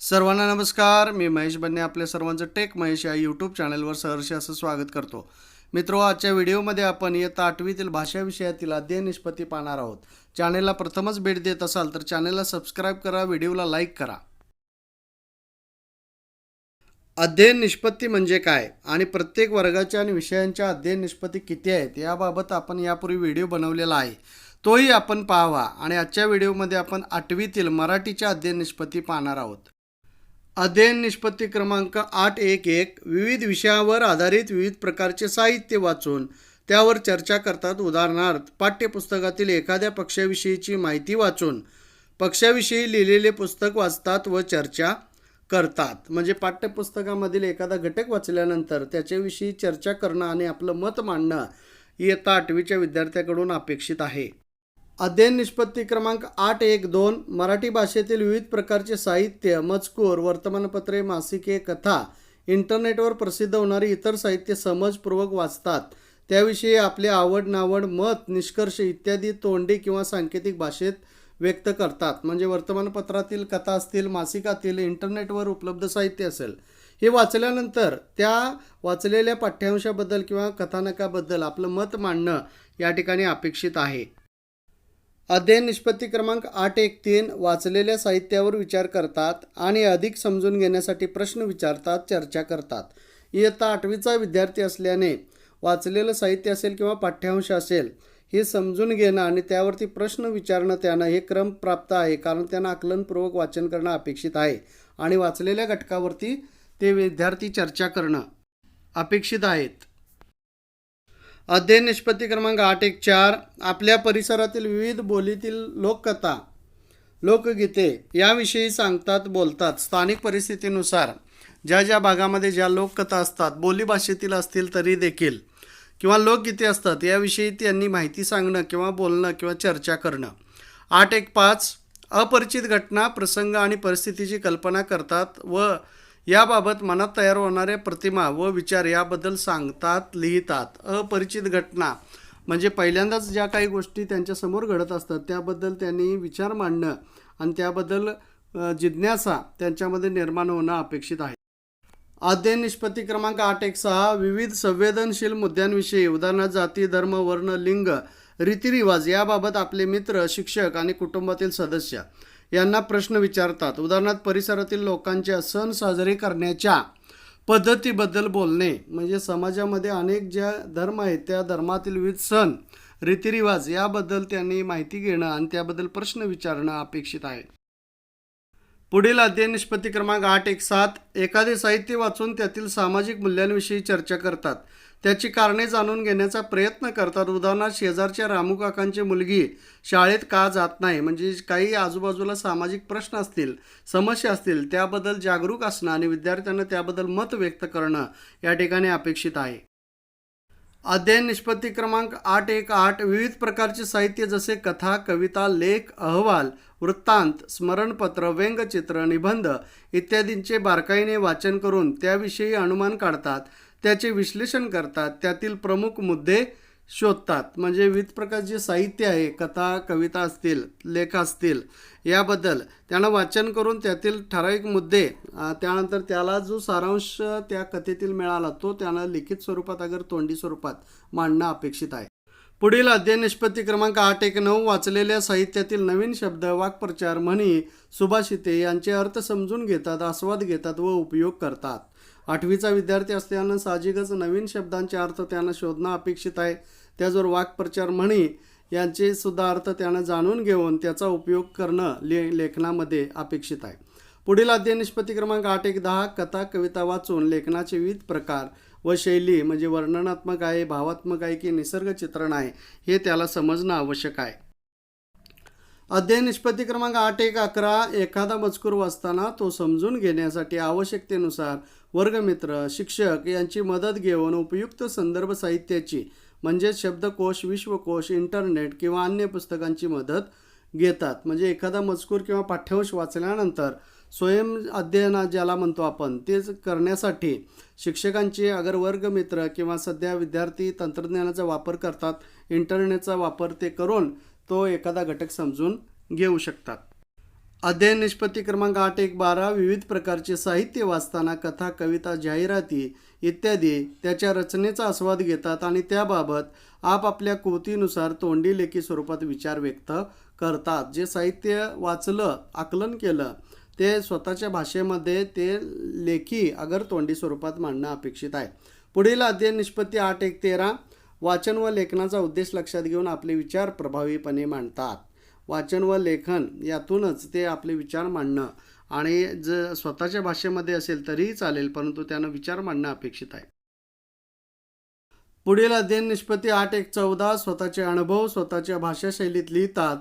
सर्वांना नमस्कार. मी महेश बन्ने आपल्या सर्वांचं टेक महेश या यूट्यूब चॅनलवर सहर्ष असं स्वागत करतो. मित्रो आजच्या व्हिडिओमध्ये आपण इयत्ता आठवीतील भाषा विषयातील अध्ययन निष्पत्ती पाहणार आहोत. चॅनेलला प्रथमच भेट देत असाल तर चॅनेलला सबस्क्राईब करा व्हिडिओला लाईक करा. अध्ययन निष्पत्ती म्हणजे काय आणि प्रत्येक वर्गाच्या आणि विषयांच्या अध्ययन निष्पत्ती किती आहेत याबाबत आपण यापूर्वी व्हिडिओ बनवलेला आहे. तोही आपण पाहावा आणि आजच्या व्हिडिओमध्ये आपण आठवीतील मराठीच्या अध्ययन निष्पत्ती पाहणार आहोत. अध्ययन निष्पत्ती क्रमांक आठ एक एक विविध विषयावर आधारित विविध प्रकारचे साहित्य वाचून त्यावर चर्चा करतात. उदाहरणार्थ पाठ्यपुस्तकातील एखाद्या पक्षाविषयीची माहिती वाचून पक्षाविषयी लिहिलेले पुस्तक वाचतात व चर्चा करतात. म्हणजे पाठ्यपुस्तकामधील एखादा घटक वाचल्यानंतर त्याच्याविषयी चर्चा करणं आणि आपलं मत मांडणं इयत्ता आठवीच्या विद्यार्थ्याकडून अपेक्षित आहे. अध्ययन निष्पत्ती क्रमांक आठ एक दोन मराठी भाषेतील विविध प्रकारचे साहित्य मजकूर वर्तमानपत्रे मासिके कथा इंटरनेटवर प्रसिद्ध होणारी इतर साहित्य समजपूर्वक वाचतात. त्याविषयी आपले आवड नावड मत निष्कर्ष इत्यादी तोंडी किंवा सांकेतिक भाषेत व्यक्त करतात. म्हणजे वर्तमानपत्रातील कथा असतील मासिकातील इंटरनेटवर उपलब्ध साहित्य असेल. हे वाचल्यानंतर त्या वाचलेल्या पाठ्यांशाबद्दल किंवा कथानकाबद्दल आपलं मत मांडणं या ठिकाणी अपेक्षित आहे. अध्ययन निष्पत्ती क्रमांक आठ एक तीन वाचलेल्या साहित्यावर विचार करतात आणि अधिक समजून घेण्यासाठी प्रश्न विचारतात चर्चा करतात. इयत्ता आठवीचा विद्यार्थी असल्याने वाचलेलं साहित्य असेल किंवा पाठ्यांश असेल हे समजून घेणं आणि त्यावरती प्रश्न विचारणं त्यांना हे क्रम प्राप्त आहे कारण त्यांना आकलनपूर्वक वाचन करणं अपेक्षित आहे आणि वाचलेल्या घटकावरती ते विद्यार्थी चर्चा करणं अपेक्षित आहेत. अध्ययन निष्पत्ती क्रमांक आठ एक चार आपल्या परिसरातील विविध बोलीतील लोककथा लोकगीते याविषयी सांगतात बोलतात. स्थानिक परिस्थितीनुसार ज्या ज्या भागामध्ये ज्या लोककथा असतात बोलीभाषेतील असतील तरी देखील किंवा लोकगीते असतात याविषयी त्यांनी माहिती सांगणं किंवा बोलणं किंवा चर्चा करणं. आठ एक पाच अपरिचित घटना प्रसंग आणि परिस्थितीची कल्पना करतात व याबाबत मनात तयार होणाऱ्या प्रतिमा व विचार याबद्दल सांगतात लिहितात. अपरिचित घटना म्हणजे पहिल्यांदाच ज्या काही गोष्टी त्यांच्यासमोर घडत असतात त्याबद्दल त्यांनी विचार मांडणं आणि त्याबद्दल जिज्ञासा त्यांच्यामध्ये निर्माण होणं अपेक्षित आहे. अध्ययन निष्पत्ती क्रमांक आठ एक सहा विविध संवेदनशील मुद्द्यांविषयी उदाहरणार्थ जाती धर्म वर्ण लिंग रीतिरिवाज याबाबत आपले मित्र शिक्षक आणि कुटुंबातील सदस्य यांना प्रश्न विचारतात. उदाहरणार्थ परिसरातील लोकांच्या सण साजरे करण्याच्या पद्धतीबद्दल बोलणे. म्हणजे समाजामध्ये अनेक ज्या धर्म आहेत त्या धर्मातील विविध सण रीतिरिवाज याबद्दल त्यांनी माहिती घेणं आणि त्याबद्दल प्रश्न विचारणं अपेक्षित आहे. पुढील अध्ययन निष्पत्ती क्रमांक आठ एक सात एखादे साहित्य वाचून त्यातील सामाजिक मूल्यांविषयी चर्चा करतात. त्याची कारणे जाणून घेण्याचा प्रयत्न करतात. उदाहरणार्थ शेजारच्या रामू काकांची मुलगी शाळेत का जात नाही? म्हणजे काही आजूबाजूला सामाजिक प्रश्न असतील समस्या असतील त्याबद्दल जागरूक असणं आणि विद्यार्थ्यांना त्याबद्दल मत व्यक्त करणं या ठिकाणी अपेक्षित आहे. अध्ययन निष्पत्ती क्रमांक आठ एक आठ विविध प्रकारचे साहित्य जसे कथा कविता लेख अहवाल वृत्तांत स्मरणपत्र व्यंगचित्र निबंध इत्यादींचे बारकाईने वाचन करून त्याविषयी अनुमान काढतात. त्याचे विश्लेषण करतात त्यातील प्रमुख मुद्दे शोधतात. म्हणजे विविध प्रकारचे साहित्य आहे कथा कविता असतील लेख असतील याबद्दल. त्यांना वाचन करून त्यातील ठराविक मुद्दे त्यानंतर त्याला जो सारांश त्या कथेतील मिळाला तो त्यांना लिखित स्वरूपात अगर तोंडी स्वरूपात मांडणं अपेक्षित आहे. पुढील अध्ययन निष्पत्ती क्रमांक आठ एक नऊ वाचलेल्या साहित्यातील नवीन शब्द वाक्प्रचार म्हणी सुभाषिते यांचे अर्थ समजून घेतात आस्वाद घेतात व उपयोग करतात. आठवीचा विद्यार्थी असल्यानं साहजिकच नवीन शब्दांचे अर्थ त्यानं शोधणं अपेक्षित आहे. त्याचबरोबर वाक्प्रचार म्हणी यांचे सुद्धा अर्थ त्यानं जाणून घेऊन त्याचा उपयोग करणं ले लेखनामध्ये अपेक्षित आहे. पुढील अध्ययन निष्पत्ती क्रमांक आठ एक दहा कथा कविता वाचून लेखनाचे विविध प्रकार व शैली म्हणजे वर्णनात्मक आहे भावात्मक आहे की निसर्ग चित्रण आहे हे त्याला समजणं आवश्यक आहे. अध्ययन निष्पत्ती क्रमांक आठ एक अकरा एखादा मजकूर वाचताना तो समजून घेण्यासाठी आवश्यकतेनुसार वर्गमित्र शिक्षक यांची मदत घेऊन उपयुक्त संदर्भ साहित्याची म्हणजेच शब्दकोश विश्वकोश इंटरनेट किंवा अन्य पुस्तकांची मदत घेतात. म्हणजे एखादा मजकूर किंवा पाठ्यांश वाचल्यानंतर स्वयं अध्ययना ज्याला म्हणतो आपण तेच करण्यासाठी शिक्षकांचे अगर वर्गमित्र किंवा सध्या विद्यार्थी तंत्रज्ञानाचा वापर करतात इंटरनेटचा वापर ते करून तो एखादा घटक समजून घेऊ शकतात. अध्ययन निष्पत्ती क्रमांक आठ एक बारा विविध प्रकारचे साहित्य वाचताना कथा कविता जाहिराती इत्यादी त्याच्या रचनेचा आस्वाद घेतात आणि त्याबाबत आपापल्या कृतीनुसार तोंडी लेखी स्वरूपात विचार व्यक्त करतात. जे साहित्य वाचलं आकलन केलं ते स्वतःच्या भाषेमध्ये ते लेखी अगर तोंडी स्वरूपात मांडणं अपेक्षित आहे. पुढील अध्ययन निष्पत्ती आठ एक तेरा वाचन व लेखनाचा उद्देश लक्षात घेऊन आपले विचार प्रभावीपणे मांडतात. वाचन व लेखन यातूनच ते आपले विचार मांडणं आणि जर स्वतःच्या भाषेमध्ये असेल तरीही चालेल परंतु त्यानं विचार मांडणं अपेक्षित आहे. पुढील अध्ययन निष्पत्ती आठ एक चौदा स्वतःचे अनुभव स्वतःच्या भाषा शैलीत लिहितात.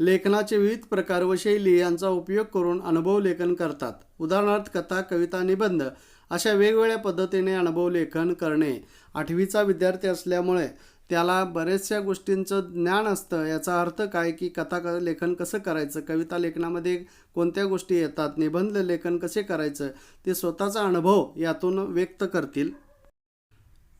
लेखनाचे विविध प्रकार व शैली यांचा उपयोग करून अनुभव लेखन करतात. उदाहरणार्थ कथा कविता निबंध अशा वेगवेगळ्या पद्धतीने अनुभव लेखन करणे आठवीचा विद्यार्थी असल्यामुळे त्याला बऱ्याचशा गोष्टींचं ज्ञान असतं. याचा अर्थ काय की कथा क लेखन कसं करायचं? कविता लेखनामध्ये कोणत्या गोष्टी येतात? निबंध लेखन कसे करायचं? ते स्वतःचा अनुभव यातून व्यक्त करतील.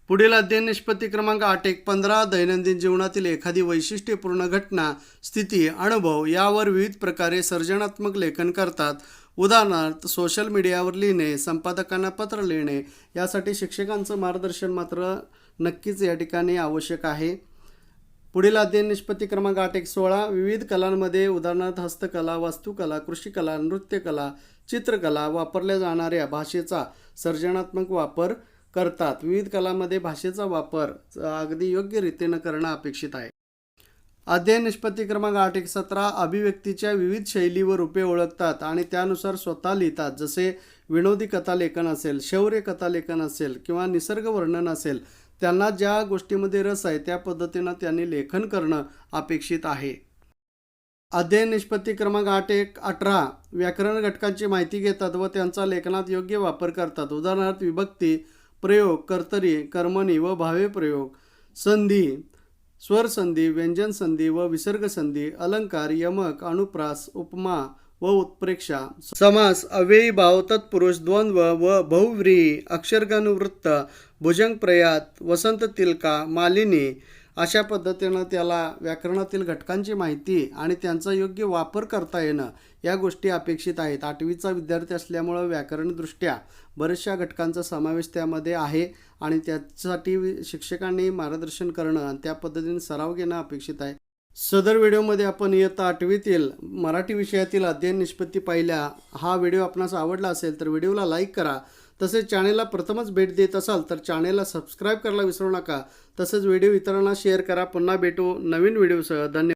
पुढील अध्ययन निष्पत्ती क्रमांक आठ एक पंधरा दैनंदिन जीवनातील एखादी वैशिष्ट्यपूर्ण घटना स्थिती अनुभव यावर विविध प्रकारे सर्जनात्मक लेखन करतात. उदाहरणार्थ सोशल मीडियावर लिहिणे संपादकांना पत्र लिहिणे यासाठी शिक्षकांचं मार्गदर्शन मात्र नक्कीच या ठिकाणी आवश्यक आहे. पुढील अध्ययन निष्पत्ती क्रमांक आठ एक सोळा विविध कलांमध्ये उदाहरणार्थ हस्तकला वास्तुकला कृषिकला नृत्यकला चित्रकला वापरल्या जाणाऱ्या भाषेचा सर्जनात्मक वापर करतात. विविध कलामध्ये भाषेचा वापर अगदी योग्य रीतीनं करणं अपेक्षित आहे. अध्ययन निष्पत्ती क्रमांक आठ एक सतरा अभिव्यक्तीच्या विविध शैली व रूपे ओळखतात आणि त्यानुसार स्वतः लिहितात. जसे विनोदी कथालेखन असेल शौर्य कथालेखन असेल किंवा निसर्ग वर्णन असेल त्यांना ज्या गोष्टीमध्ये रस आहे त्या पद्धतीनं त्यांनी लेखन करणं अपेक्षित आहे. अध्ययन निष्पत्ती क्रमांक आठ एक अठरा व्याकरण घटकांची माहिती घेतात व त्यांचा लेखनात योग्य वापर करतात. उदाहरणार्थ विभक्ती प्रयोग कर्तरी कर्मणी व भावे प्रयोग संधी स्वर संधी व्यंजन संधी व विसर्ग संधी अलंकार यमक अनुप्रास उपमा व उत्प्रेक्षा समास अव्ययी भाव तत्पुरुष द्वंद्व व बहुव्रीही अक्षरगणवृत्त भुजंग प्रयात वसंत तिलका मालिनी अशा पद्धतीनं त्याला व्याकरणातील घटकांची माहिती आणि त्यांचा योग्य वापर करता येणं या गोष्टी अपेक्षित आहेत. आठवीचा विद्यार्थी असल्यामुळं व्याकरणदृष्ट्या बऱ्याचशा घटकांचा समावेश त्यामध्ये आहे आणि त्यासाठी शिक्षकांनी मार्गदर्शन करणं आणि त्या पद्धतीने सराव घेणं अपेक्षित आहे. सदर व्हिडिओमध्ये आपण इयत्ता आठवीतील मराठी विषयातील अध्ययन निष्पत्ती पाहिल्या. हा व्हिडिओ आपणास आवडला असेल तर व्हिडिओला लाईक करा तसेच चॅनेलला प्रथमच भेट देत असाल तर चॅनेलला सबस्क्राईब करायला विसरू नका. तसेच व्हिडिओ इतरांना शेअर करा. पुन्हा भेटू नवीन व्हिडिओसह. धन्यवाद.